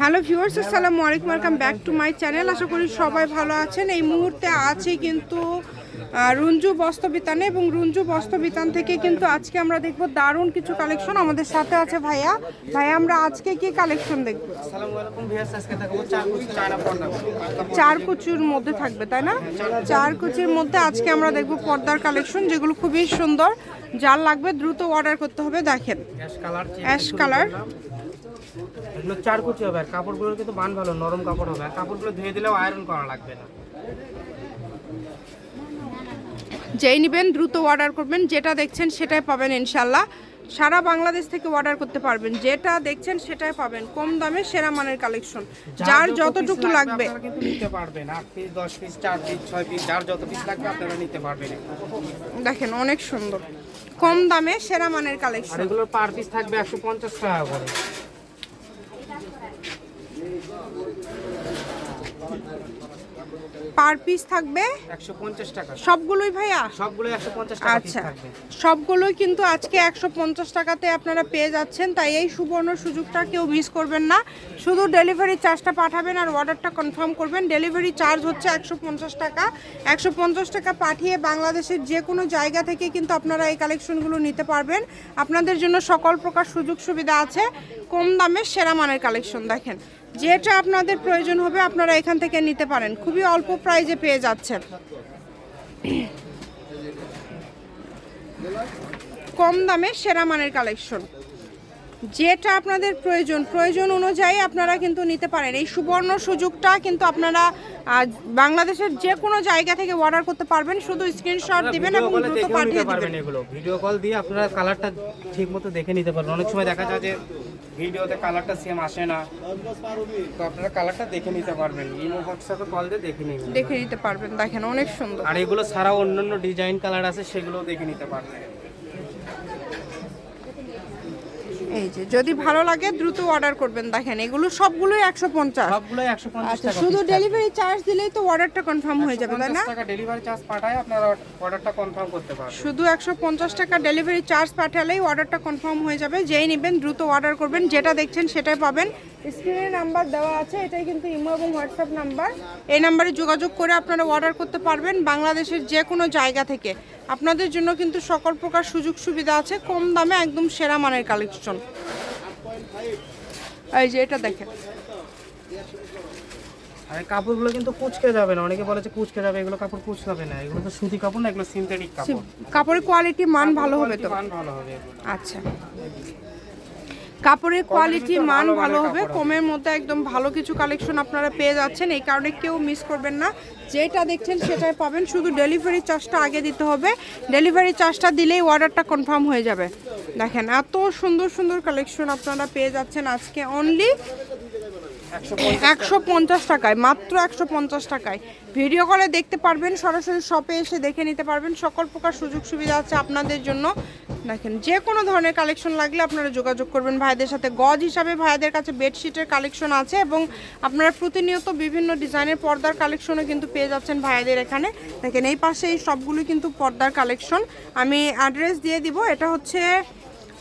Hello viewers আসসালামু আলাইকুম welcome back to my channel আশা করি সবাই ভালো আছেন। এই মুহূর্তে আছে কিন্তু রুঞ্জু বস্ত্রবিতানে এবং রুঞ্জু বস্ত্রবিতান থেকে কিন্তু আজকে আমরা দেখব দারুণ কিছু কালেকশন আমাদের সাথে আছে ভাইয়া। ভাইয়া আমরা আজকে কি কালেকশন দেখব? আসসালামু আলাইকুম ভিউয়ার্স আজকে দেখাবো চার কুচির মধ্যে থাকবে তাই না? চার কুচির মধ্যে আজকে আমরা দেখব পর্দার কালেকশন যেগুলো খুবই সুন্দর। যার লাগবে দ্রুত অর্ডার করতে হবে দেখেন। অ্যাশ কালার অ্যাশ কালার এগুলো চার কুচি হবে আর কাপড়গুলোর কিন্তু মান ভালো নরম কাপড় হবে। আর কাপড়গুলো ধুয়ে দিলেও আয়রন করা লাগবে না। যেই নেবেন দ্রুত অর্ডার করবেন যেটা দেখছেন সেটাই পাবেন ইনশাল্লাহ সারা বাংলাদেশ থেকে অর্ডার করতে পারবেন। যেটা দেখছেন সেটাই পাবেন। কম দামে সেরা মানের কালেকশন যার যতটুকু লাগবে নিতে পারবেন। আট পিস দশ পিস চার পিস ছয় পিস যার যত পিস লাগবে আপনারা নিতে পারবেন। দেখেন অনেক সুন্দর। কম দামে সেরা মানের কালেকশন এগুলোর পার পিস থাকবে একশো পঞ্চাশ টাকা করে। পার পিস থাকবে? টাকা। সবগুলোই ভাইয়া? সবগুলো একশো পঞ্চাশ টাকা আচ্ছা। সবগুলোই কিন্তু আজকে একশো পঞ্চাশ টাকাতে আপনারা পেয়ে যাচ্ছেন তাই এই সুবর্ণ সুযোগটা কেউ মিস করবেন না। শুধু ডেলিভারি চার্জটা পাঠাবেন আর অর্ডারটা কনফার্ম করবেন। ডেলিভারি চার্জ হচ্ছে একশো পঞ্চাশ টাকা। একশো পঞ্চাশ টাকা পাঠিয়ে বাংলাদেশের যে কোনো জায়গা থেকে কিন্তু আপনারা এই কালেকশনগুলো নিতে পারবেন। আপনাদের জন্য সকল প্রকার সুযোগ সুবিধা আছে। কম দামে সেরা মানের কালেকশন দেখেন। যেটা আপনাদের প্রয়োজন হবে আপনারা এখান থেকে নিতে পারেন। খুবই অল্প প্রাইজে পেয়ে যাচ্ছেন। কম দামে সেরা মানের কালেকশন। যেটা আপনাদের প্রয়োজন প্রয়োজন অনুযায়ী আপনারা কিন্তু নিতে পারেন। এই সুবর্ণ সুযোগটা কিন্তু আপনারা বাংলাদেশের যে কোনো জায়গা থেকে অর্ডার করতে পারবেন। শুধু স্ক্রিনশট দিবেন এবং ভিডিও দ্রুত পাঠিয়ে দিবেন। এগুলো। ভিডিও কল দিয়ে আপনারা কালারটা ঠিক মতো দেখে নিতে পারবেন। অনেক সময় দেখা যায় যে ভিডিওতে কালারটা সেম আসে না। তো আপনারা কালারটা দেখে নিতে পারবেন। ইমো হোয়াটসঅ্যাপে কল দিয়ে দেখে নিবেন। দেখে নিতে পারবেন দেখেন অনেক সুন্দর। আর এগুলো ছাড়াও অন্যান্য ডিজাইন কালার আছে সেগুলোও দেখে নিতে পারবেন। এই যদি ভালো লাগে দ্রুত অর্ডার করবেন দেখেন এগুলো সবগুলোই একশো পঞ্চাশ। সবগুলোই একশো পঞ্চাশ আচ্ছা শুধু ডেলিভারি চার্জ দিলেই তো অর্ডারটা কনফার্ম হয়ে যাবে তাই না? ডেলিভারি চার্জ পাঠায় আপনারা অর্ডারটা কনফার্ম করতে পারবেন। শুধু একশো পঞ্চাশ টাকা ডেলিভারি চার্জ পাঠালেই অর্ডারটা কনফার্ম হয়ে যাবে। যেই নেবেন দ্রুত অর্ডার করবেন যেটা দেখছেন সেটাই পাবেন। স্ক্রিনে নাম্বার দেওয়া আছে এটাই কিন্তু ইমো এবং হোয়াটসঅ্যাপ নাম্বার এই নাম্বারে যোগাযোগ করে আপনারা অর্ডার করতে পারবেন বাংলাদেশের যে কোনো জায়গা থেকে। আপনাদের জন্য কিন্তু সকল প্রকার সুযোগ সুবিধা আছে কম দামে একদম সেরা মানের কালেকশন এই যে এটা দেখেন। আর কাপড়গুলো কিন্তু কুচকে যাবে না। অনেকে বলে যে কুচকে যাবে এগুলো কাপড় কুচকাবে না। এগুলো তো সুতি কাপড় না এগুলো সিনথেটিক কাপড়। কাপড়ের কোয়ালিটি মান ভালো হবে তো? মান ভালো হবে আচ্ছা। কাপড়ের কোয়ালিটি মান ভালো হবে। কমের মধ্যে একদম ভালো কিছু কালেকশন আপনারা পেয়ে যাচ্ছেন। এই কারণে কেউ মিস করবেন না। যেটা দেখছেন সেটাই পাবেন। শুধু ডেলিভারি চার্জটা আগে দিতে হবে। ডেলিভারি চার্জটা দিলেই অর্ডারটা কনফার্ম হয়ে যাবে। দেখেন এত সুন্দর সুন্দর কালেকশন আপনারা পেয়ে যাচ্ছেন আজকে অনলি একশো পঞ্চাশ টাকায়, মাত্র একশো পঞ্চাশ টাকায়। ভিডিও কলে দেখতে পারবেন, সরাসরি শপে এসে দেখে নিতে পারবেন। সকল প্রকার সুযোগ সুবিধা আছে আপনাদের জন্য। দেখেন, যে কোনো ধরনের কালেকশন লাগলে আপনারা যোগাযোগ করবেন। ভাইদের সাথে গজ হিসাবে ভাইদের কাছে বেডশিটের কালেকশন আছে এবং আপনারা প্রতিনিয়ত বিভিন্ন ডিজাইনের পর্দার কালেকশনও কিন্তু পেয়ে যাচ্ছেন ভাইদের এখানে। দেখেন, এই পাশে এই সবগুলো কিন্তু পর্দার কালেকশন আমি অ্যাড্রেস দিয়ে দিব। এটা হচ্ছে